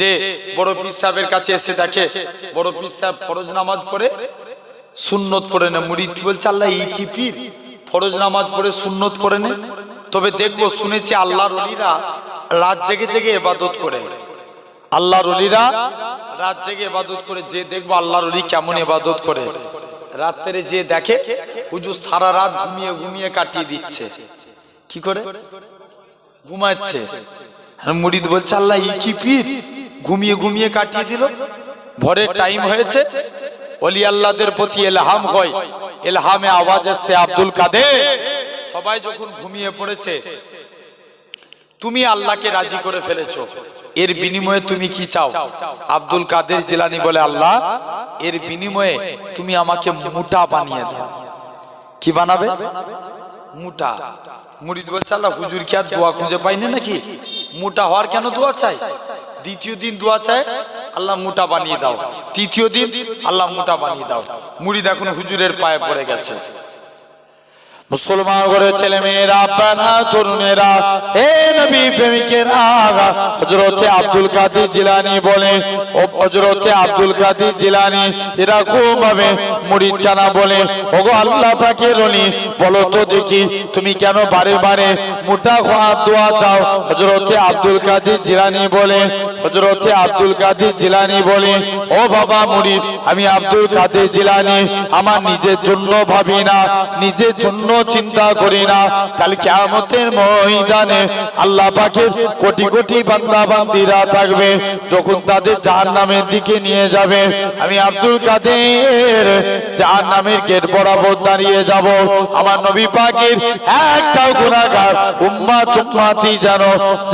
যে বড় পীর সাহেবের কাছে এসে দেখে, বড় পীর সাহেব ফরজ নামাজ পড়ে, সুন্নত করে না মুরিদ বলছে, আল্লাহ, এই কি পীর? ফরজ নামাজ পড়ে, সুন্নত করে নে। তবে দেখব, শুনেছি আল্লাহর অলিরা রাত জেগে জেগে এবাদত করে। আল্লাহর অলিরা রাত জেগে এবাদত করে। যে দেখব আল্লাহর অলি কেমন এবাদত করে। রাত্রে যে দেখে, হুজুর সারা রাত ঘুমিয়ে ঘুমিয়ে কাটিয়ে দিচ্ছে। কি করে? ঘুমাচ্ছে। আর মুরিদ বলছে, আল্লাহ ই কি পীর? ঘুমিয়ে ঘুমিয়ে কাটিয়ে দিল। ভোরের টাইম হয়েছে। অলি আল্লাহদের প্রতি এলহাম হয়। এলহামে আওয়াজ এসছে, আব্দুল কাদের, সবাই যখন ঘুমিয়ে পড়েছে, তুমি আল্লাহকে রাজি করে ফেলেছো। এর বিনিময়ে তুমি কি চাও? আব্দুল কাদের জিলানি বলে, আল্লাহ, এর বিনিময়ে তুমি আমাকে মোটা বানিয়ে দাও। কি বানাবে? মোটা। মুরিদ বলছে, আল্লাহ, হুজুর কি আর দোয়া খুঁজে পাইনি নাকি? মোটা হওয়ার কেন দোয়া চাই? দ্বিতীয় দিন দোয়া চায়, আল্লাহ মোটা বানিয়ে দাও। তৃতীয় দিন, আল্লাহ মোটা বানিয়ে দাও। মুড়ি দেখুন হুজুরের পায়ে পড়ে গেছে। মুসলমান করে ছেলে মেয়েরা আব্বানা তরুণেরা হে নবী প্রেমিকেরা হজরতে আব্দুল কাদির জিলানি বলে, ও হজরতে আব্দুল কাদির জিলানি এরকম ভাবে মুরিদ কানা বলে, ওগো আল্লাহ পাকে রনি বলো তো দেখি তুমি কেন বারে বারে মোটা হাত দোয়া চাও? হজরতে আব্দুল কাদির জিলানি বলে হজরতে আব্দুল কাদির জিলানি বলে, ও বাবা মুরিদ আমি আব্দুল কাদের জিলানি, আমার নিজের জন্য ভাবি না, নিজের জন্য চিন্তা করি না। কাল কিয়ামতের ময়দানে আল্লাহ পাকের কোটি কোটি বান্দা বান্দিরা থাকবে, যখন তাদের জাহান্নামের দিকে নিয়ে যাবে। আমি আব্দুল কাদের জাহান্নামের গেট বরাবর দাঁড়িয়ে যাব। আমার নবী পাকের একটাও গুনাহগার উম্মা চুম্মাতি যেন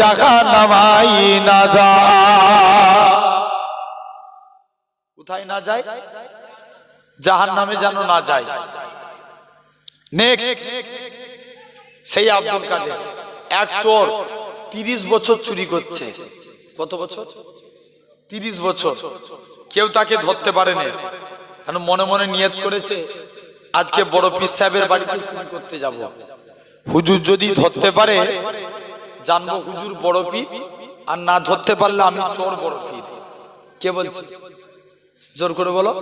জাহান্নামাই না যায়। কোথায় না যায়? জাহান্নামে যেন না যায়। নেক্সট সেই আব্দুল কাদের এক চোর তিরিশ বছর চুরি করছে। কত বছর? তিরিশ বছর। কেউ তাকে ধরতে পারেনি। কারণ মনে মনে নিয়ত করেছে? আজকে বড় পীর সাহেবের বাড়িতে চুরি করতে যাব। হুজুর যদি ধরতে পারে, জানব হুজুর বড় পীর। আর না ধরতে পারলে আমি চোর বড় পীর। কে বলছে? জোর করে বলো।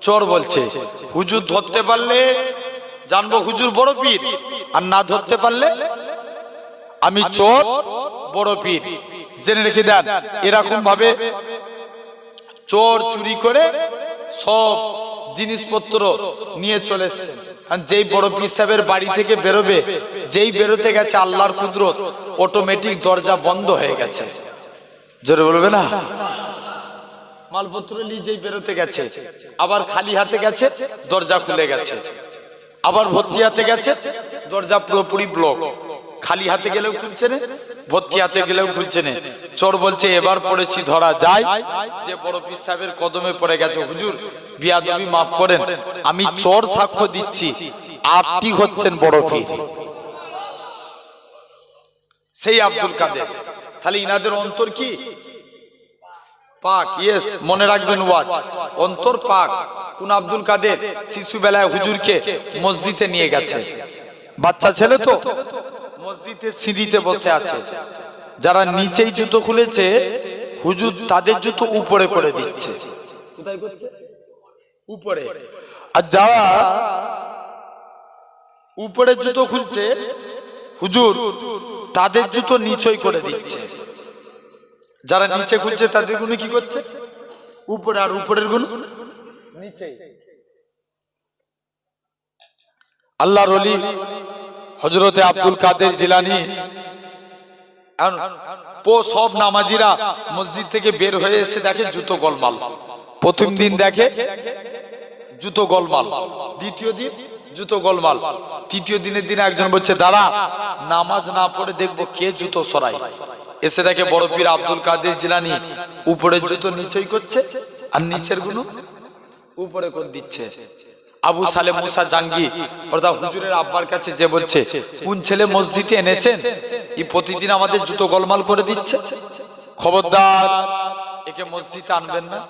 চোর বলছে। হুজুর ধরতে পারলে জানব হুজুর বড় পীর। আর না ধরতে পারলে আমি চোর বড় পীর। জেনে রেখে দেন এরকম ভাবে চোর চুরি করে সব জিনিসপত্র নিয়ে চলে যেই বড় পীর সাহেবের বাড়ি থেকে বেরোবে, যেই বেরোতে গেছে আল্লাহর কুদরত অটোমেটিক দরজা বন্ধ হয়ে গেছে। জোরে বলবে না? মালপত্র নিয়ে যেই বেরোতে গেছে, আবার খালি হাতে গেছে, দরজা খুলে গেছে। আবার ভর্তি হাতে গেছে। দরজা পুরোপুরি ব্লক খালি হাতে গেলেও খুলছে না ভর্তি হাতে গেলেও খুলছে না। চোর বলছে, এবার পড়েছি, ধরা যায়। যে বড় পীর সাহেবের কদমে পড়ে গেছে, হুজুর, বিয়াদবি মাফ করেন। আমি চোর সাক্ষ্য দিচ্ছি। আপনি হচ্ছেন বড় পীর। সেই আব্দুল কাদের। তাহলে ইনাদের অন্তর কি? পাক ইয়েস মনে রাখবেন ওয়াজ অন্তর পাক, কোন আব্দুল কাদের শিশু বেলায় হুজুরকে মসজিদে নিয়ে গেছে। বাচ্চা ছেলে তো মসজিদে সিঁড়িতে বসে আছে। যারা নিচেই জুতো খুলেছে, হুজুর তাদের জুতো উপরে করে দিচ্ছে। উপরে। আর যারা উপরে জুতো খুলছে, হুজুর তাদের জুতো নিচই করে দিচ্ছে। যারা নিচে খুলছে তাদেরগুলো কি করছে? উপরে আর উপরেরগুলো নিচে। আল্লাহর অলি হজরতে আব্দুল কাদের জিলানি। পো সব নামাজিরা মসজিদ থেকে বের হয়ে এসে দেখে জুতো গোলমাল। প্রথম দিন দেখে জুতো গোলমাল। দ্বিতীয় দিন জুতো গোলমাল। তৃতীয় দিনের দিনে একজন বলছে দাঁড়া নামাজ না পড়ে দেখব কে জুতো সরাই এসে দেখে বড় পীর আব্দুল কাদের জিলানি উপরের জুতো নিচেই করছে আর নিচেরগুলো উপরে করে দিচ্ছে। আবু সালে মুসা জাঙ্গি অর্থাৎ হুজুরের আব্বার কাছে যে বলছে কোন ছেলে মসজিদে এনেছেন? ই প্রতিদিন আমাদের জুতো গোলমাল করে দিচ্ছে। খবরদার একে মসজিদে আনবেন না।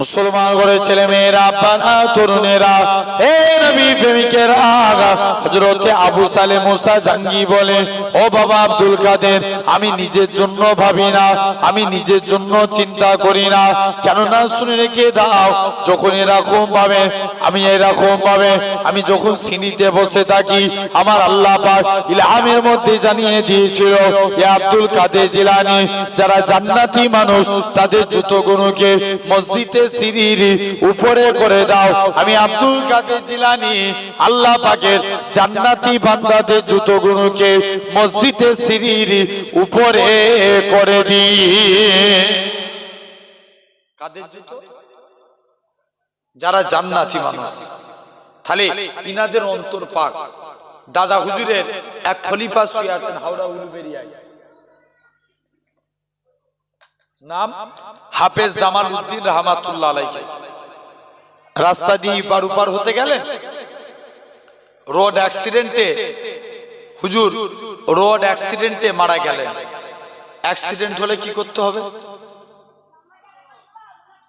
মুসলমান করে ছেলে মেয়েরা বানা তরুণেরা, হে নবী প্রেমিকেরা হযরতে আবু সালে মুসা জাঙ্গি বলে ও বাবা আব্দুল কাদের, আমি নিজের জন্য ভাবি না, আমি নিজের জন্য চিন্তা করি না। কেননা শুনে রেখে দাও, যখন এরকম ভাবে, আমি এরকম ভাবে, আমি যখন সিনিতে বসে থাকি, আমার আল্লাহ পাক ইলহামের মধ্যে জানিয়ে দিয়েছিল, এ আব্দুল কাদের জিলানি, যারা জান্নাতি মানুষ, তাদের জুতোগুলোকে মসজিদে সিঁড়ির উপরে করে দাও। আমি আব্দুল কাদের জিলানি, আল্লাহ পাকের জান্নাতি বান্দাদের জুতোগুলোকে মসজিদে সিঁড়ির উপরে করে দিই। কাদের জুতো? যারা জান্নাতি মানুষ। তাহলে ইনাদের অন্তর পাক। দাদা হুজুরের এক খলিফা শুয়ে আছেন হাওড়া উলুবেরিয়ায়। নাম হাফেজ জামাল উদ্দিন রহমাতুল্লাহ আলাইহি। রাস্তা দিয়ে পার উপার হতে গেলেন? রোড অ্যাক্সিডেন্টে, হুজুর, রোড অ্যাক্সিডেন্টে মারা গেলেন। অ্যাক্সিডেন্ট হলে কি করতে হবে?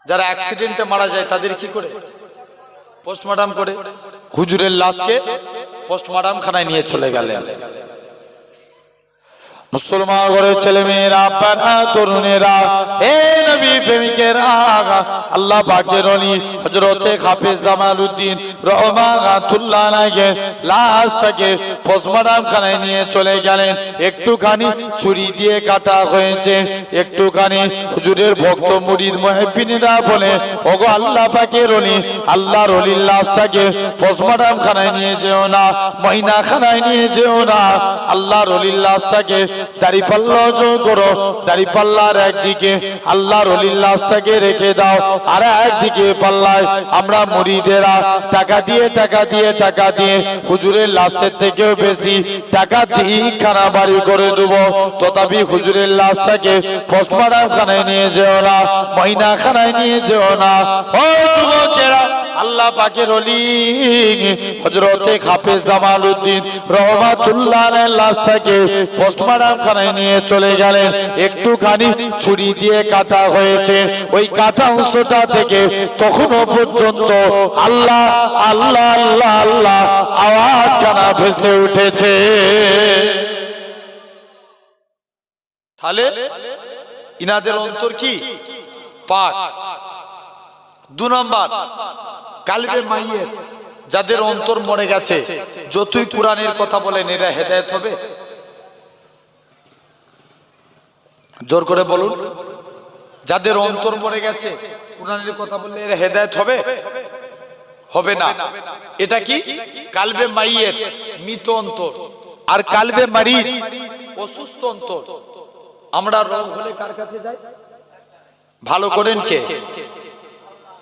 যারা অ্যাক্সিডেন্টে মারা যায়, তাদের কি করে? পোস্টমর্টম করে। হুজুরের লাশকে পোস্টমর্টম খানায় নিয়ে চলে গেলেন। মুসলমান ঘরের ছেলে মেয়েরা বানা তরুণেরা হে নবী প্রেমিকেরা আল্লাহ পাকের অলি হযরতে হাফেজ জামালউদ্দিন রহমাতুল্লাহ আলাইহি লাশটাকে পোস্টমর্টম খানায় নিয়ে চলে গেলেন। একটুখানি ছুরি দিয়ে কাটা হয়েছে, একটুখানি হুজুরের ভক্ত মুরিদ মুহিব্বিনেরা বলে, ওগো আল্লাহ পাকের অলি আল্লাহর অলির লাশটাকে পোস্টমর্টম খানায় নিয়ে যেও না মহিনা খানায় নিয়ে যেও না, আল্লাহর অলির লাশটাকে দাড়ি পাল্লা জোর করো, দাড়ি পাল্লার একদিকে আল্লাহর অলির লাশটাকে রেখে দাও, আর একদিকে পাল্লায় আমরা মুড়িদেরা টাকা দিয়ে টাকা দিয়ে টাকা দিয়ে হুজুরের লাশের থেকেও বেশি টাকা দিয়ে খানা বাড়ি করে দেব। তথাপি হুজুরের লাশটাকে পোস্টমর্টম খানায় নিয়ে যেও না মহিনা খানায় নিয়ে যেও না। আল্লাহ পাকের অলি হজরতে হাফেজ জামাল উদ্দিন রহমাতুল্লাহ লাশটাকে পোস্টমর্টম খানায় নিয়ে চলে গেলেন। একটুখানি ছুরি দিয়ে কাটা হয়েছে। ওই কাটা অংশটা থেকে তখনও পর্যন্ত আল্লাহ আল্লাহ আল্লাহ আল্লাহ আওয়াজ কানা ভেসে উঠেছে। তাহলে ইনাদের অন্তর কি? পাক। দু নম্বর কালবে মাইয়ের, যাদের অন্তর মরে গেছে, যতই কোরআনের কথা বলেন, এরা হেদায়েত হবে? জোর করে বলুন। যাদের অন্তর মরে গেছে কোরআনের কথা বললে এরা হেদায়েত হবে? হবে না। এটা কি? কালবে মাইয়ের মৃত অন্তর। আর কালবে মারিজ অসুস্থ অন্তর। আমরা রোগ হলে কার কাছে যাই? ভালো করেন কে?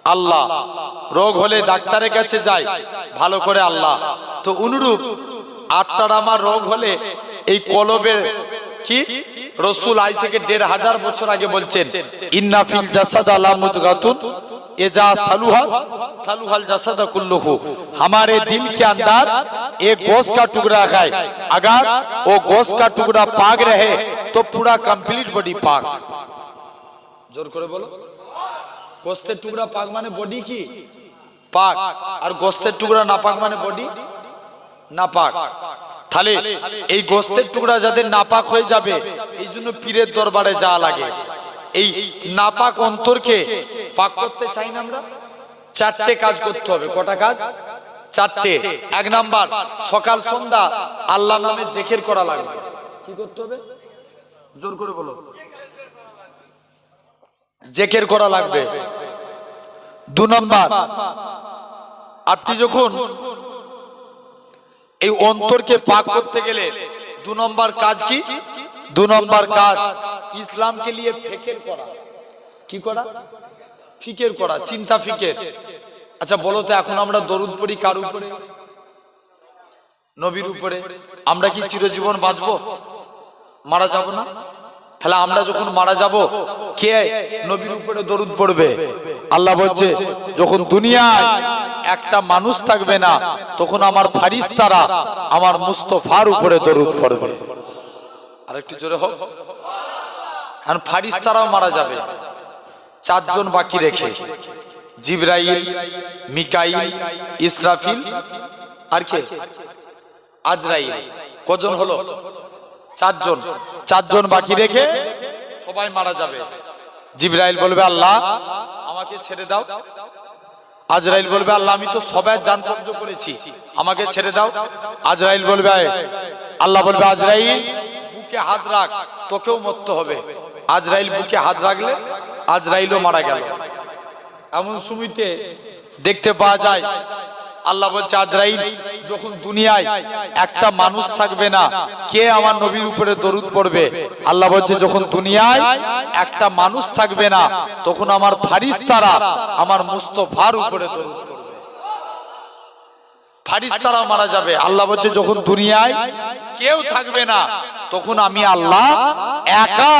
আল্লাহ। রোগ হলে ডাক্তারের কাছে যাই। ভালো করে আল্লাহ। তো অনুরূপ আটটার আমার রোগ হলে এই কলবের কি রসুল আই থেকে দেড় হাজার বছর আগে বলছেন ইন্নাফিল জাসাদ আলামুদগাতুন एजा सलूहा सलूहल जसद कुल्लुहु हमारे दिल के अंदर एक गोश्त का टुकड़ा है अगर वो गोश्त का टुकड़ा पाक रहे तो पूरा कंप्लीट बॉडी पाक জোর করে বলো গোস্তের টুকরা পাক মানে বডি কি পাক আর গোস্তের টুকরা না পাক মানে বডি না পাক তাহলে এই গোস্তের টুকরা যাদের নাপাক হয়ে যাবে, এই জন্য পীরের দরবারে যাওয়া লাগে। এই নাপাক অন্তরকে পাক করতে চাই না আমরা? চারটে কাজ করতে হবে। কটা কাজ? চারটে। এক নাম্বার, সকাল সন্ধ্যা আল্লাহ নামে জেকের করা লাগবে। কি করতে হবে? জোর করে বলো। জেকের করা লাগবে। দু নম্বর, আপনি যখন এই অন্তরকে পাক করতে গেলে দু নম্বর কাজ কি? দু নম্বর কাজ, ইসলামকে নিয়ে ফেকের করা। কি করা? ফিকের করা, চিন্তা ফিকের। আচ্ছা বলো তো, এখন আমরা দরুদ পড়ি কার উপরে? নবীর উপরে। আমরা কি চিরজীবন বাঁচবো? মারা যাব না? তাহলে আমরা যখন মারা যাব, কে? নবীর উপরে দরুদ পড়বে। আল্লাহ বলছে, যখন দুনিয়ায় একটা মানুষ থাকবে না, তখন আমার ফারিস্তারা আমার মুস্তফার উপরে দরুদ পড়বে। আরেকটু জোরে হোক। আর ফারিস্তারাও মারা যাবে। চারজন বাকি রেখে। জিব্রাইল, মিকাইল, ইসরাফিল, আর কে? আজরাইল। কজন হলো? চারজন চারজন বাকি রেখে সবাই মারা যাবে। জিব্রাইল বলবে, আল্লাহ, আমাকে ছেড়ে দাও। আজরাইল বলবে, আল্লাহ, আমি তো সবাই জান কবজ করেছি, আমাকে ছেড়ে দাও। আজরাইল বলবে আল্লাহ বলবে, আজরাইল, বুকে হাত রাখ, তোকেও মরতে হবে। আজরাইল বুকে হাত রাখলে আজরাইলও মারা গেল। এমন সুমিতে দেখতে পাওয়া যায় আল্লাহ বলছে, আজরাইল, যখন দুনিয়ায় একটা মানুষ থাকবে না, কে আমার নবীর উপরে দরুদ পড়বে? আল্লাহ বলছে, যখন দুনিয়ায় একটা মানুষ থাকবে না, তখন আমার ফারিস্তারা আমার মুস্তফার উপরে দরুদ ফারিস্তারা মারা যাবে। আল্লাহ বলছে, যখন দুনিয়ায় কেউ থাকবে না, তখন আমি আল্লাহ একা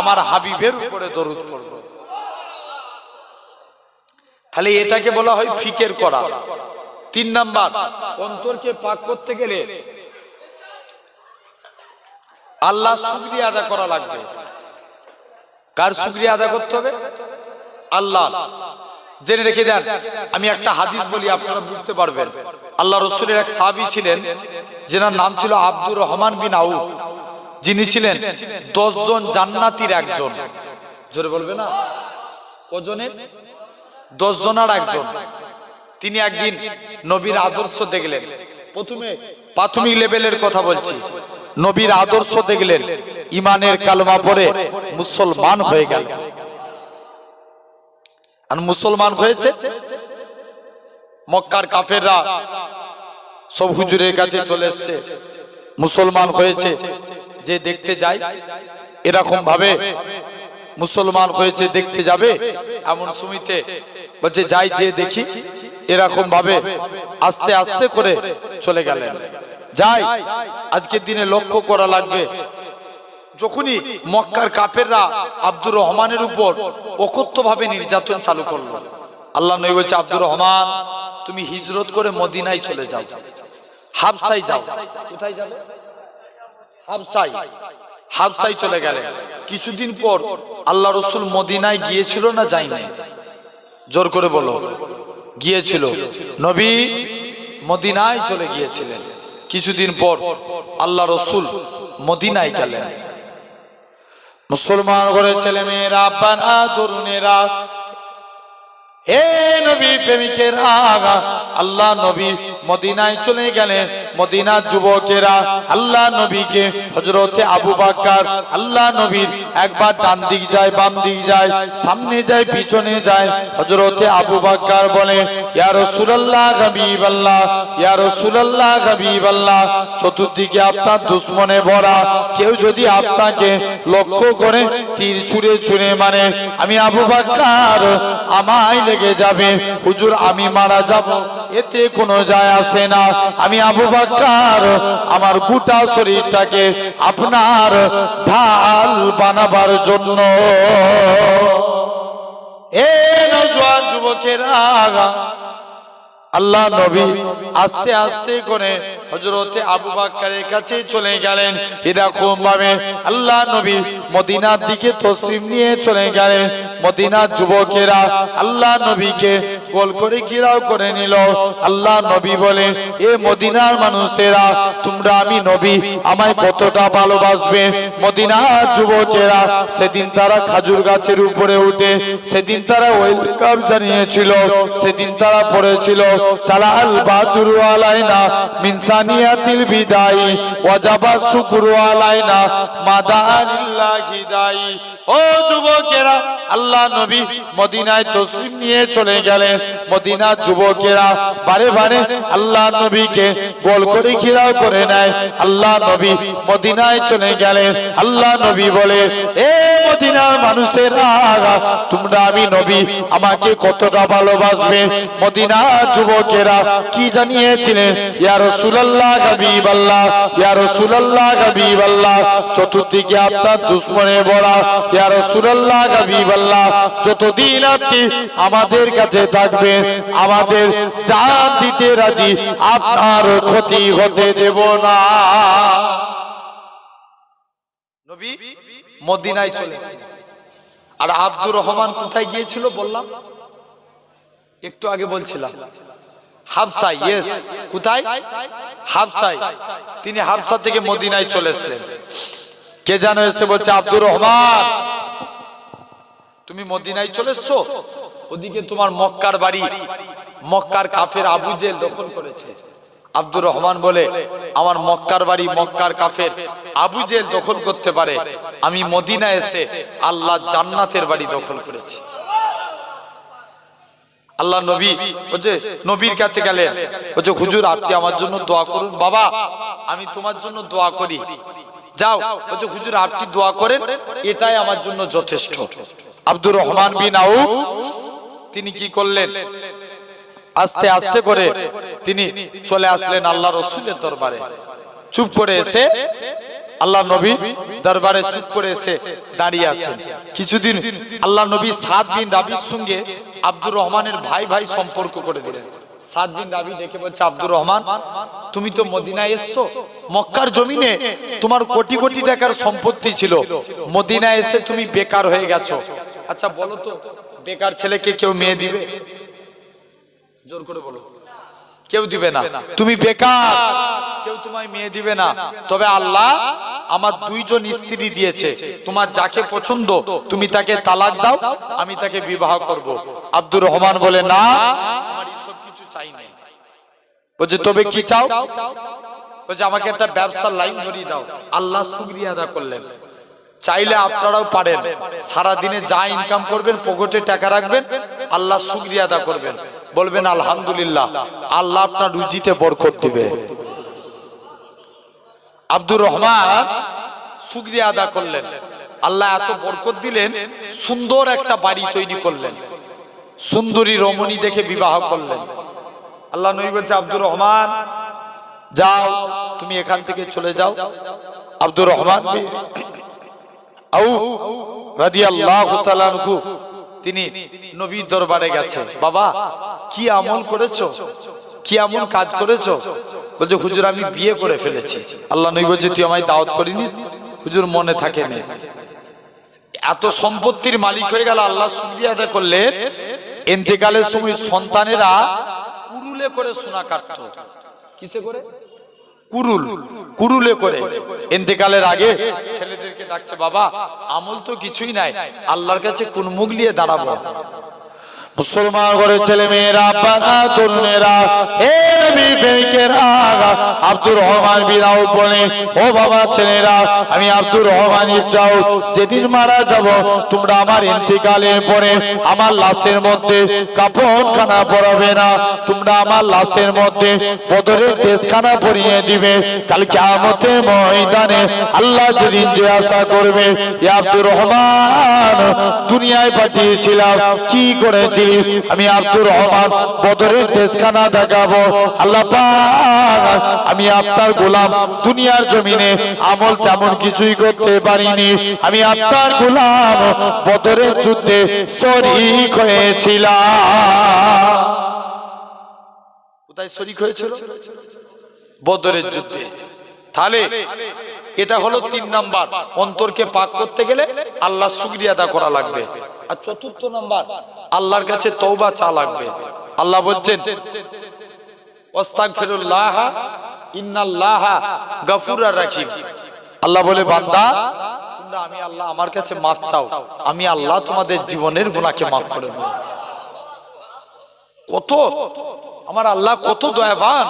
আমার হাবিবের উপরে দরুদ পড়ব। তাহলে এটাকে বলা হয় ফিকের করা। তিন নাম্বার। অন্তরকে পাক করতে গেলে আল্লাহ শুক্রিয়া আদা করা লাগবে। কার শুক্রিয়া আদা করতে হবে? আল্লাহ। জেনে রেখে দেন আমি একটা হাদিস বলি আপনারা বুঝতে পারবেন। আল্লাহ রসুলের এক সাহাবি ছিলেন যেনার নাম ছিল আব্দুর রহমান বিন আউ। যিনি ছিলেন দশজন জান্নাতির একজন। জোরে বলবে না? কজনের? দশ জনার একজন। তিনি একদিন নবীর আদর্শ দেখলেন। প্রথমে প্রাথমিক লেভেলের কথা বলছি। নবীর আদর্শ দেখলেন। ইমানের কালমা পরে মুসলমান হয়ে গেল। আর মুসলমান হয়েছে? মক্কার কাফেররা সব হুজুরের কাছে চলে এসছে। মুসলমান হয়েছে। যে দেখতে যায় এরকম ভাবে মুসলমান হয়েছে দেখতে যাবে। এমন সুমিতে বলছে যাই যে দেখি। এরকম ভাবে আস্তে আস্তে করে চলে গেলেন। যাই আজকের দিনে লক্ষ্য করা লাগবে যখনই মক্কার কাপেররা আব্দুর রহমানের উপর অকথ্য ভাবে নির্যাতন চালু করল। আল্লাহ নবী বলছে আব্দুর রহমান তুমি হিজরত করে মদিনায় চলে যাও। হাবসাই যাও। কোথায় যাবে? হাবসাই হাবসাই চলে গেলে কিছুদিন পর আল্লাহ রসুল মদিনায় গিয়েছিল না যাই নাই জোর করে বলো। গিয়েছিল। নবী মদিনায় চলে গিয়েছিলেন। কিছুদিন পর আল্লাহ রসুল মদিনায় গেলেন। মুসলমান করে ছেলে মেয়েরা বানা তরুণেরা, হে নবী প্রেমিকের, আল্লাহ নবী মদিনায় চলে গেলেন মদিনার যুবকেরা আল্লাহ নবীকে হজরতে আবু বাক্কার আল্লাহ নবীর একবার ডান দিক যায়, বাম দিক যায়, সামনে যায়, পিছনে যায়। হজরতে আবু বাক্কার বলে, ইয়া রাসূলুল্লাহ, হাবিবাল্লাহ, ইয়া রাসূলুল্লাহ, হাবিবাল্লাহ, চতুর্দিকে আপনার দুশ্মনে ভরা, কেউ যদি আপনাকে লক্ষ্য করে তীর ছুঁড়ে ছুঁড়ে মানে আমি আবু বাক্কার আমায় লেগে যাবে, হুজুর আমি মারা যাব। এতে কোনো যায় আসে না। আমি আবু বাক্কার আমার গোটা শরীরটাকে আপনার ঢাল বানাবার জন্য। এ নজওয়ান যুবকের আল্লাহ নবী আস্তে আস্তে করে হজরতে আবু বাক্কারের কাছে চলে গেলেন। এরকম ভাবে আল্লাহ নবী মদিনার দিকে তসলিম নিয়ে চলে গেলেন। মদিনার যুবকেরা আল্লাহ নবীকে গোল করে ঘিরাও করে নিল। আল্লাহ নবী বলে, এ মদিনার মানুষেরা, তোমরা আমি নবী, আমায় কতটা ভালোবাসবে? মদিনার যুবকেরা, সেদিন তারা খাজুর গাছের উপরে উঠে, সেদিন তারা ওয়েলকাম জানিয়েছিল, সেদিন তারা পড়েছিল তারা আল বাদুর আলাইনা আল্লাহ আল্লাহ নবীকে গোল করে ঘিরাও করে নেয়। আল্লাহ নবী মদিনায় চলে গেলেন। আল্লাহ নবী বলে, এ মদিনার মানুষের তোমরা আমি নবী, আমাকে কতটা ভালোবাসবে? মদিনার যুবকেরা কি জানিয়েছিলেন? চতুর্দিকে আপনার দুশ্মনে ভরা ইয়া রাসূলুল্লাহ, হাবিবাল্লাহ। যতদিন আপনি আমাদের কাছে থাকবেন, আমাদের জান দিতে রাজি, আপনার ক্ষতি হতে দেব না। আর আব্দুর রহমান কোথায় গিয়েছিল বললাম? একটু আগে বলছিলাম। হাফসাই ইয়েস কোথায়? হাফসাই। তিনি হাফসা থেকে মদিনায় চলে এসেছেন কে যেন এসে বলছে, আব্দুর রহমান। তুমি মদিনায় চলে এসছো? ওদিকে তোমার মক্কার বাড়ি। মক্কার কাফের আবু জেল দখল করেছে। আব্দুর রহমান বলে, আমার মক্কার বাড়ি মক্কার কাফের আবু জেল দখল করতে পারে। আমি মদিনা এসে আল্লাহ জান্নাতের বাড়ি দখল করেছি। আল্লাহ নবী বলছে নবীর কাছে গেলেন। বলছে হুজুর, আপনি আমার জন্য দোয়া করুন। বাবা, আমি তোমার জন্য দোয়া করি। যাও। বলছে হুজুর, আপনি দোয়া করেন। এটাই আমার জন্য যথেষ্ট। আব্দুর রহমান বিন আউফ, তিনি কি করলেন? আস্তে আস্তে করে তিনি চলে আসলেন আল্লাহ রসুলের দরবারে। চুপ করে এসে আল্লাহ নবী দরবারে চুপ করে এসে দাঁড়িয়ে আছেন। কিছুদিন আল্লাহ নবী সাত বিন রাবির সঙ্গে আব্দুর রহমানের ভাই ভাই সম্পর্ক করে দিলেন। আব্দুর রহমান, তুমি তো মদিনায় এসছো। মক্কার তোমার কোটি কোটি টাকার সম্পত্তি ছিল। মদিনায় এসে তুমি বেকার হয়ে গেছো। আচ্ছা বলো তো, বেকার ছেলেকে কেউ মেয়ে দিবে? জোর করে বলো। কেউ দিবে না। তুমি বেকার। কেউ তোমায় মেয়ে দিবে না। তবে আল্লাহ আমার দুইজন স্ত্রী দিয়েছে। তোমার যাকে পছন্দ তুমি তাকে তালাক দাও আমি তাকে বিবাহ করব। আব্দুর রহমান বলে না আমার কিছু চাই নাই। বলছে তবে কি চাও? বলছে আমাকে একটা ব্যবসার লাইন ধরিয়ে দাও। আল্লাহ শুক্রিয়া আদা করলেন। চাইলে আপনারাও পারেন। সারা দিনে যা ইনকাম করবেন পকেটে টাকা রাখবেন। আল্লাহ শুক্রিয়া আদা করবেন। বলবেন, আলহামদুলিল্লাহ, আল্লাহ আপনার রুজিতে বরকত দিবে। আব্দুর রহমান শুক্রিয়া আদা করলেন। আল্লাহ এত বরকত দিলেন, সুন্দর একটা বাড়ি তৈরি করলেন। সুন্দরী রমণী দেখে বিবাহ করলেন। আল্লাহ নই বলছে, আব্দুর রহমান, যাও, তুমি এখান থেকে চলে যাও। আব্দুর রহমান তিনি নবীর দরবারে গেছে। বাবা, কি আমল করেছ? কি এমন কাজ করেছ? বলছে, হুজুর, আমি বিয়ে করে ফেলেছি। আল্লাহ নবী বলছে, তুই আমায় দাওয়াত করিনি? হুজুর মনে থাকে নে। এত সম্পত্তির মালিক হয়ে গেল, আল্লাহ শুক্রিয়া আদায় করলেন। এতেকালের সময় সন্তানেরা কুরুলে করে সোনা কাটত। কিসে করে? কুরুল, কুরুলে করে। এতেকালের আগে ছেলেদেরকে ডাকছে, বাবা, আমল তো কিছুই নাই, আল্লাহর কাছে কোন মুখ নিয়ে দাঁড়াবো? মুসলমান ঘরে ছেলে মেয়েরা বাবা তরুণেরা হে নবী প্রেমিকেরা, আব্দুর রহমান বিরাও বলে, ও বাবা ছেলেরা, আমি আব্দুর রহমান ইবটাও যেদিন মারা যাব, তোমরা আমার ইন্তিকালের পরে আমার লাশের মধ্যে কাপড় খানা পরাবে না, তোমরা আমার লাশের মধ্যে বদরের দেশখানা পরিয়ে দিবে, কাল কিয়ামতে ময়দানে আল্লাহ যেদিন যে আশা করবে আব্দুর রহমান দুনিয়ায় পাঠিয়েছিলাম, কি করেছিস আমি আব্দুর রহমান বদরের দেশখানা দেখাবো। আল্লাহ আমি আপনার গোলাম। দুনিয়ার জমিনে আমল তেমন কিছুই করতে পারিনি। আমি আপনার গোলাম, বদরের যুদ্ধে শরীক হয়েছিলাম। কোথায় শরিক হয়েছিল? বদরের যুদ্ধে। তাহলে এটা হলো তিন নাম্বার। অন্তরকে পাক করতে গেলে আল্লাহ শুক্রিয়া আদা করা লাগবে। আর চতুর্থ নাম্বার, আল্লাহর কাছে তওবা চা লাগবে। আল্লাহ বলছেন, ওয়াস্তাগফিরুল্লাহ, ইন্নাল্লাহ গাফুরার রাহিম আল্লাহ বলে, বান্দা, তোমরা আমি আল্লাহ, আমার কাছে মাপ চাও। আমি আল্লাহ তোমাদের জীবনের গুনাহকে মাফ করে দেব। কত, আমার আল্লাহ কত দয়াবান,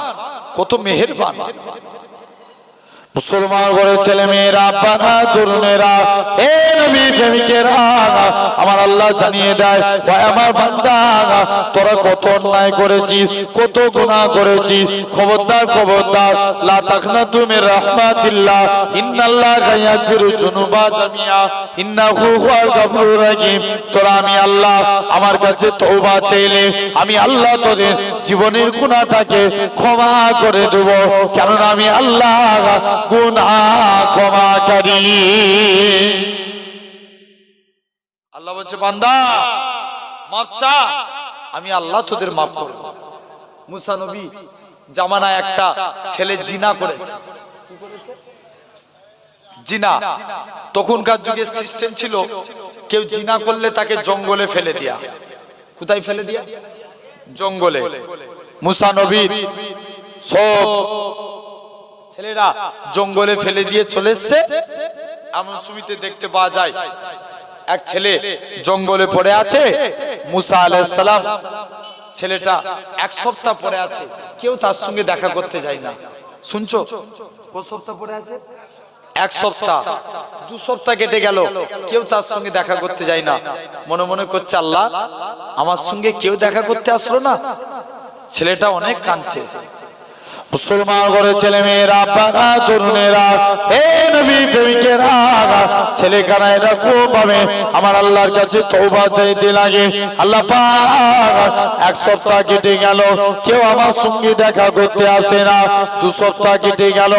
কত মেহেরবান। মুসলমান ঘরে ছেলে মেয়েরা বানা তরুণেরা, এ নবী প্রেমিকেরা, আমার আল্লাহ জানিয়ে দেয়, ভাই, আমার বান্দা, তোরা কত অন্যায় করেছিস, কত গুনাহ করেছিস, খবরদার খবরদার, লা তাখনা তুমি রাহমাতিল্লাহ, ইন্নাল্লাহ গায়াফিরু জুনুবা জামিয়া, ইন্নাহু হুয়াল গাফুরুর রাহিম, তোরা আমি আল্লাহ আমার কাছে তওবা চাইলে, আমি আল্লাহ তোদের জীবনের গুনাহটাকে ক্ষমা করে দেব, কেননা আমি আল্লাহ গুনাহ ক্ষমাকারী আল্লাহ বলছে, বান্দা মাপ চা, আমি আল্লাহ তোদের মাফ করব মুসা নবী জামানায় একটা ছেলে জিনা করেছে। জিনা, তখনকার যুগে সিস্টেম ছিল, কেউ জিনা করলে তাকে জঙ্গলে ফেলে দিয়া। কোথায় ফেলে দিয়া? জঙ্গলে। মুসা নবী সব ছেলেরা জঙ্গলে ফেলে দিয়ে চলে এসছে। এমন সুবিতে দেখতে পাওয়া যায়, এক ছেলে জঙ্গলে পড়ে আছে, মুসা আলাইহিস সালাম। ছেলেটা এক সপ্তাহ পরে আছে, কেউ তার সঙ্গে দেখা করতে যায় না। শুনছো? সপ্তাহ আছে? এক সপ্তাহ, দু সপ্তাহ কেটে গেল, কেউ তার সঙ্গে দেখা করতে যায় না। মনে মনে করছে, আল্লাহ, আমার সঙ্গে কেউ দেখা করতে আসলো না। ছেলেটা অনেক কাঁদছে। মুসলমান করে ছেলে মেয়েরা বাবা তরুণেরা হে নবী প্রেমিকেরা ছেলে কানা খুব ভাবে। আমার আল্লাহর কাছে তওবা চাইতে লাগে। আল্লাহ এক সপ্তাহ কেটে গেল। কেউ আমার সঙ্গে দেখা করতে আসে না। দু সপ্তাহ কেটে গেল।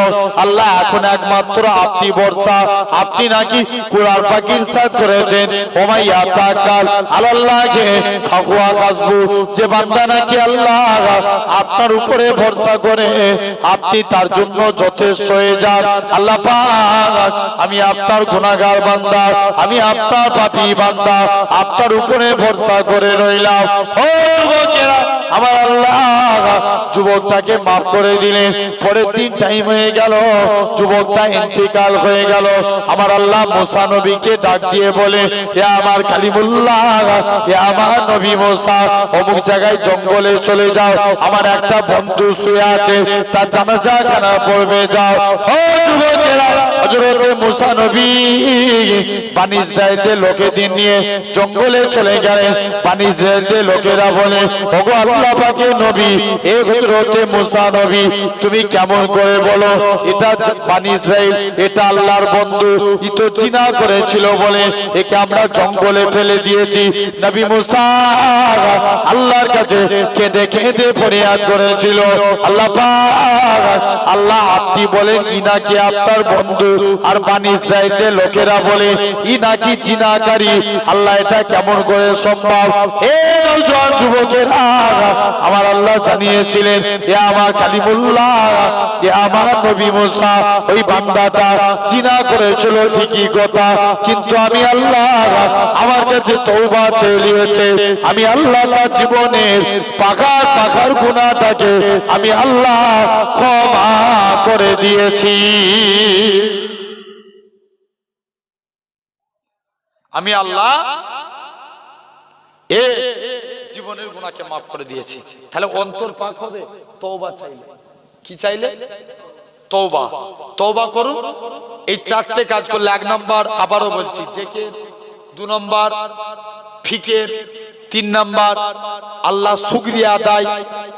আল্লাহ এখন একমাত্র আপনি বর্ষা আপনি নাকি কুড়ার পাখির সাথ করেছেন। ওমাইয়া তাকাল আল্লাহকে ফাকুয়া কাসবু যে বান্দা নাকি আল্লাহ আপনার উপরে ভরসা করে। আপনি তার জন্য যথেষ্ট হয়ে যান। আল্লাহ আমি আপনার গুনাহগার বান্দা, আমি আপনার পাপী বান্দা, আপনার উপরে ভরসা করে রইলাম। আমার আল্লাহ যুবকটাকে মাফ করে দিলেন। পরের দিন টাইম হয়ে গেল, যুবকটা ইন্তিকাল হয়ে গেল। আমার আল্লাহ মুসা নবীকে ডাক দিয়ে বলে, এ আমার কালিমুল্লাহ, এ আমার নবী মুসা, অমুক জায়গায় জঙ্গলে চলে যাও। আমার একটা বন্ধু শুয়ে আছে তার জানাজা খানা পড়বে, যাও। চিনা করেছিল বলে, একে আমরা জঙ্গলে ফেলে দিয়েছি। নবী মুসা আল্লাহর কাছে কেঁদে কেঁদে ফরিয়াদ করেছিল। আল্লাহ আল্লাহ আপনি বলেন ইনাকি আপনার বন্ধু? আর বানি লোকেরা বলে ইনাকি জিনাকারী? আল্লাহ, এটা কেমন করে সম্ভব? আমার আল্লাহ জানিয়েছিলেন, এ আমার কালিমুল্লাহ, এ আমার নবী মুসা, ওই বান্দাটা জিনা করেছিল, ঠিকই কথা। কিন্তু আমি আল্লাহ, আমার কাছে তৌবা চেয়ে আমি আল্লাহ জীবনের পাখার পাখার গুণাটাকে আমি আল্লাহ ক্ষমা করে দিয়েছি। আমি আল্লাহ এ জীবনের গুণাকে মাফ করে দিয়েছি। তাহলে অন্তর পাক হবে, তওবা চাইলে। কি চাইলে? তওবা। তওবা করুন। এই চারটে কাজ করলে এক নাম্বার, আবারও বলছি জেকে দু নাম্বার, ফিকের তিন নাম্বার, আল্লাহ শুকরিয়া আদায়।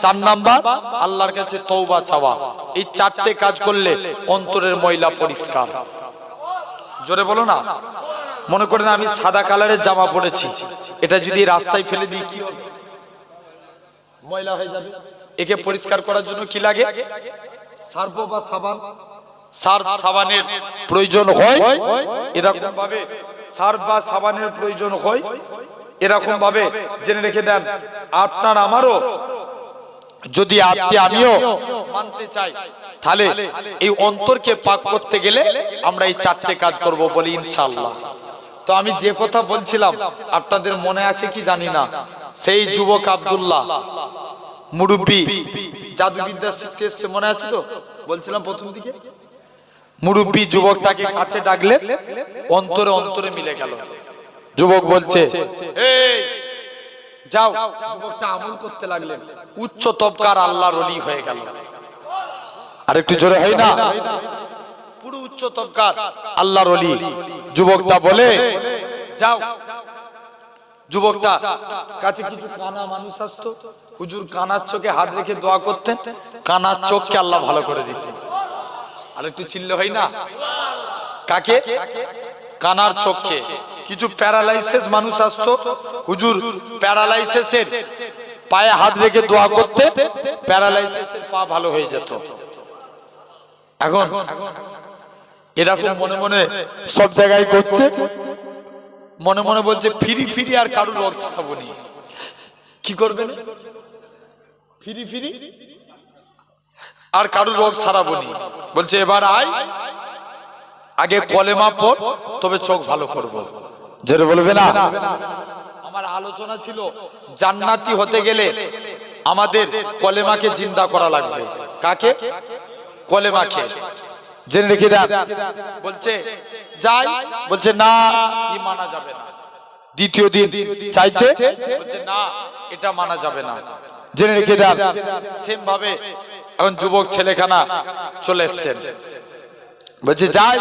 চার নাম্বার, আল্লাহর কাছে তওবা চাওয়া। এই চারটে কাজ করলে অন্তরের ময়লা পরিষ্কার। জোরে বলো না। মনে করেন আমি সাদা কালারের জামা পরেছি। এটা যদি রাস্তায় ফেলে দিই, কি ময়লা হয়ে যাবে। একে পরিষ্কার করার জন্য কি লাগে? সার্ফ বা সাবান। সার্ফ সাবানের প্রয়োজন হয়। এরকম ভাবে সার্ফ বা সাবানের প্রয়োজন হয়। এরকম ভাবে জেনে রেখে দেন, আপনার আমারও যদি আপনি আমিও মানতে চাই, তাহলে এই অন্তরকে পাক করতে গেলে আমরা এই চারটে কাজ করব বলি ইনশাআল্লাহ। তো আমি যে কথা বলছিলাম, আপনাদের মনে আছে কি জানি না? সেই যুবক আব্দুল্লাহ, মুরব্বী, জাদুবিদ্যা শিখতে এসছে, মনে আছে তো? বলছিলাম প্রথম দিকে। মুরব্বী যুবকটাকে কাছে ডাকলে অন্তরে অন্তরে মিলে গেল। যুবক বলছে যাও। যুবকটা আমল করতে লাগলেন। উচ্চ তবকার আল্লাহর অলি হয়ে গেল। আর একটু জোরে হয় না? পুরো উচ্চ তবকার আল্লাহর অলি যুবকটা বলে যাও। যুবকটা কাছে কিছু কানা মানুষ আসতো। হুজুর কানার চোখে হাত রেখে দোয়া করতেন। কানার চোখকে আল্লাহ ভালো করে দিতেন। আর একটু চিল্লে হয় না? কাকে? কানার চোখে। কিছু প্যারালাইসিস মানুষ আসতো। হুজুর, প্যারালাইসিসের পায়ে হাত রেখে দোয়া করতে প্যারালাইসিসের পা ভালো হয়ে যেত। এখন এরকম মনে মনে সব জায়গায় করছে। মনে মনে বলছে, ফিরি ফিরি আর কারুর রোগ সারাবো নি। কি করবেন ফিরি ফিরি? আর কারুর রোগ সারাবো নি। বলছে, এবার আয় আগে কলেমা পড় তবে চোখ ভালো করব। জোরে বলবে না? আমার আলোচনা ছিল জান্নাতি হতে গেলে আমাদের কলেমাকে জিন্দা করা লাগবে। কাকে? কলেমাকে জেনে রেখে দেন। বলছে যাই বলছে না কি মানা যাবে না। দ্বিতীয় দিন চাইছে? বলছে না এটা মানা যাবে না। জেনে রেখে দেন। সেম ভাবে এখন যুবক ছেলেখানা চলে এসছেন। বলছে যাই।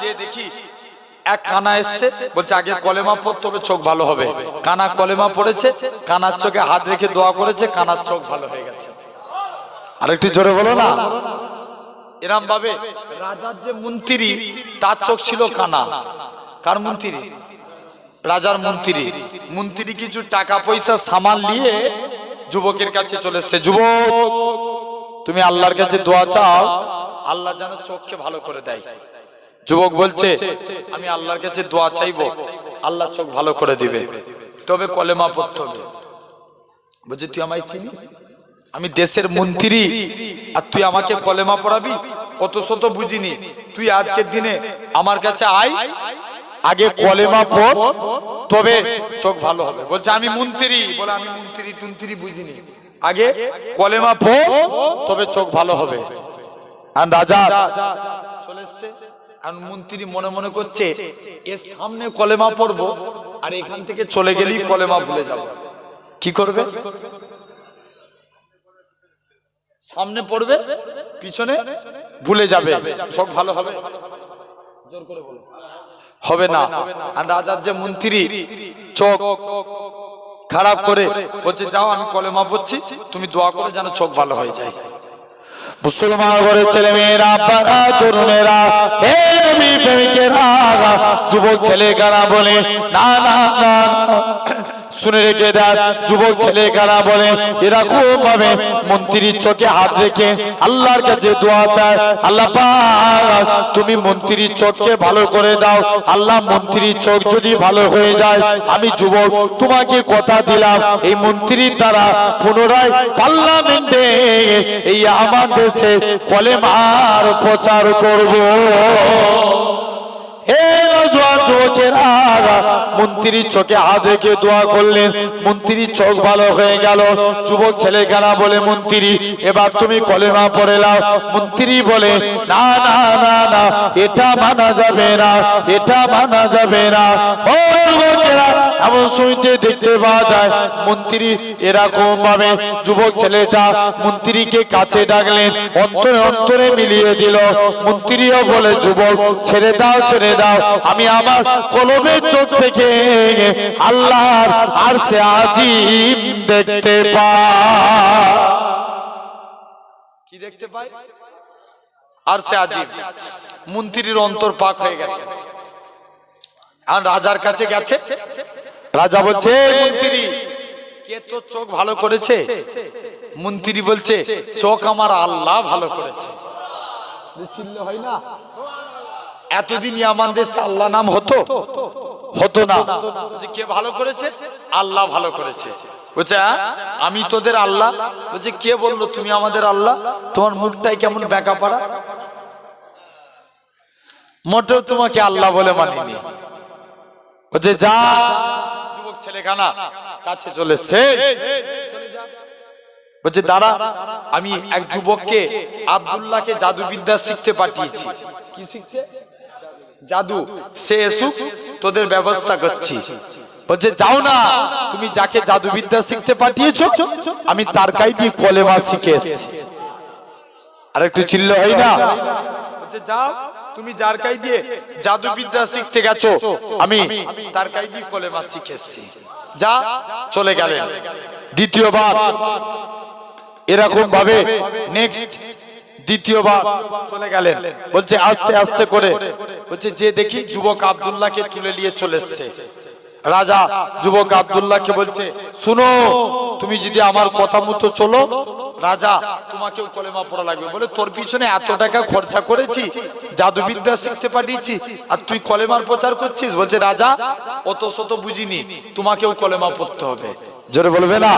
যে দেখি এক কানা এসছে বলছে আগে কলেমা পড়তে হবে চোখ ভালো হবে। কানা কলেমা পড়েছে কানার চোখে হাত রেখে দোয়া করেছে কানার চোখ ভালো হয়ে গেছে। আর একটু জোরে বলো না। এরম ভাবে রাজার যে মন্ত্রী তার চোখ ছিল কানা। কার মন্ত্রী? রাজার মন্ত্রী। মন্ত্রী কিছু টাকা পয়সা সামান নিয়ে যুবকের কাছে চলে এসছে। যুবক তুমি আল্লাহর কাছে দোয়া চাও আল্লাহ যেন চোখকে ভালো করে দেয়। যুবক বলছে আমি আল্লাহর কাছে দোয়া চাইব আল্লাহ চোখ ভালো করে দিবে। তবে কলেমা পড়তে হবে। বলছে তুই আমায় চিনিস? আমি দেশের মন্ত্রী আর তুই আমাকে কলেমা পড়াবি? অত শত বুঝিনি। তুই আজকের দিনে আমার কাছে আয় আগে কলেমা পড় তবে চোখ ভালো হবে। বলছে আমি মন্ত্রী। বলে আমি মন্ত্রী টুন্ত্রী বুঝিনি। আগে কলেমা পড় তবে চোখ ভালো হবে। আর রাজা চলে এসছে। আর মন্ত্রী মনে মনে করছে এর সামনে কলেমা পড়ব আর এখান থেকে চলে গেলেই কলেমা ভুলে যাব। কি করবে? সামনে পড়বে পিছনে ভুলে যাবে। চোখ ভালো হবে। জোর করে বলো। হবে না। আর রাজার যে মন্ত্রী চোখ খারাপ করে বলছে যাও আমি কলেমা পড়ছি। তুমি দোয়া করে যেন চোখ ভালো হয়ে যায়। মুসলমান ঘরের ছেলে মেয়েরা পাড়া তরুণেরা, হে নবী প্রেমিকেরা, যুবক ছেলে কারা বলে, না না না না। শুনে রেখে দেন। যুবক ছেলে কারা বলে এরকম ভাবে মন্ত্রীর চোখে হাত রেখে আল্লাহর কাছে দোয়া চায়। আল্লাহ তুমি মন্ত্রীর চোখকে ভালো করে দাও। আল্লাহ মন্ত্রীর চোখ যদি ভালো হয়ে যায়, আমি যুবক তোমাকে কথা দিলাম। এই মন্ত্রীর দ্বারা পুনরায় পার্লামেন্টে এই আমার দেশে কলেমার প্রচার করব। হে মন্ত্রীর চোখে হাত রেখে দোয়া করলেন, মন্ত্রীর চোখ ভালো হয়ে গেল। যুবক বলে, মন্ত্রী, এবার তুমি কলেমা পড়ে মন্ত্রী বলে, না না না না, এটা মানা যাবে না, এটা মানা যাবে না। ও যুবকেরা, এমন দেখতে পাওয়া যায়, মন্ত্রী এরকম ভাবে যুবক ছেলেটা মন্ত্রীকে কাছে ডাকলেন, অন্তরে অন্তরে মিলিয়ে দিল। মন্ত্রীও বলে, যুবক, ছেড়ে দাও ছেড়ে দাও, আমি আমার কলবের চোখ থেকে আল্লাহর আর সে আজিম দেখতে পাই কি দেখতে পাই? আর সে আজিব মন্ত্রীর অন্তর পাক হয়ে গেছে। আর রাজার কাছে গেছে। রাজা বলছে মন্ত্রী কে তোর চোখ ভালো করেছে? মন্ত্রী বলছে চোখ আমার আল্লাহ ভালো করেছে। হয় না? এতদিন আমার দেশে আল্লাহ নাম হতো? হতো না। যে কে ভালো করেছে? আল্লাহ ভালো করেছে। "হ্যাঁ? আমি তোদের আল্লাহ? বলছে, কে বলল তুমি আমাদের আল্লাহ? তোমার মুখটাই কেমন বেঁকা পাড়া? মোটেও তোমাকে আল্লাহ বলে মানিনি। বলছে, যা, যুবক ছেলেখানা, কাছে চলেছে বলছে, দাঁড়া, আমি এক যুবককে আব্দুল্লাহকে জাদুবিদ্যা শিখতে পাঠিয়েছি। কি শিখছে? জাদু, সে এসুক, তোদের ব্যবস্থা করছি। বলছে, যাও না, তুমি যাকে জাদুবিদ্যা শিখতে পাঠিয়েছো, আমি তার কাই দিয়ে কলেমা শিখে এসেছি। আর একটু চিল্ল হয় না। বলছে, যাও, তুমি যার কাই দিয়ে জাদুবিদ্যা শিখতে গেছো, আমি তার কাই দিয়ে কলেমা শিখে এসেছি। যা, চলে গেলেন। দ্বিতীয়বার এরকম ভাবে নেক্সট দ্বিতীয়বার চলে গেলেন। বলছে, আস্তে আস্তে করে। বলছে, যে দেখি যুবক আব্দুল্লাহকে তুলে নিয়ে চলে এসছে। রাজা যুবক আব্দুল্লাহকে বলছে, শুনো, তুমি যদি আমার কথা মতো চলো, রাজা তোমাকেও কলেমা পড়া লাগবে। বলে, তোর পিছনে এত টাকা খরচা করেছি, জাদুবিদ্যা শিখতে পাঠিয়েছি, আর তুই কলেমার প্রচার করছিস? বলছে, রাজা, অত শত বুঝিনি, তোমাকেও কলেমা পড়তে হবে। জোরে বলবে না?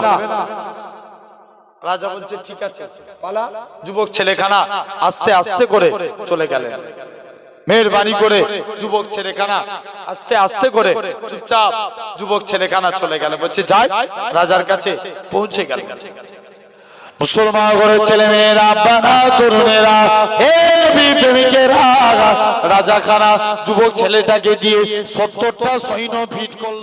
রাজা বলছে ঠিক আছে। পালা যুবক ছেলেখানা আস্তে আস্তে করে চলে গেলেন। মেহরবানি করে যুবক ছেলেখানা আস্তে আস্তে করে চুপচাপ যুবক ছেলেখানা চলে গেল। বলছে যাই রাজার কাছে পৌঁছে গেল। মুসলমান ঘরের ছেলে মেয়েরা আব্বারা তরুণেরা প্রেমিকেরা রাজা? খানা যুবক ছেলেটাকে দিয়ে সত্তরটা সৈন্য ফিট করল।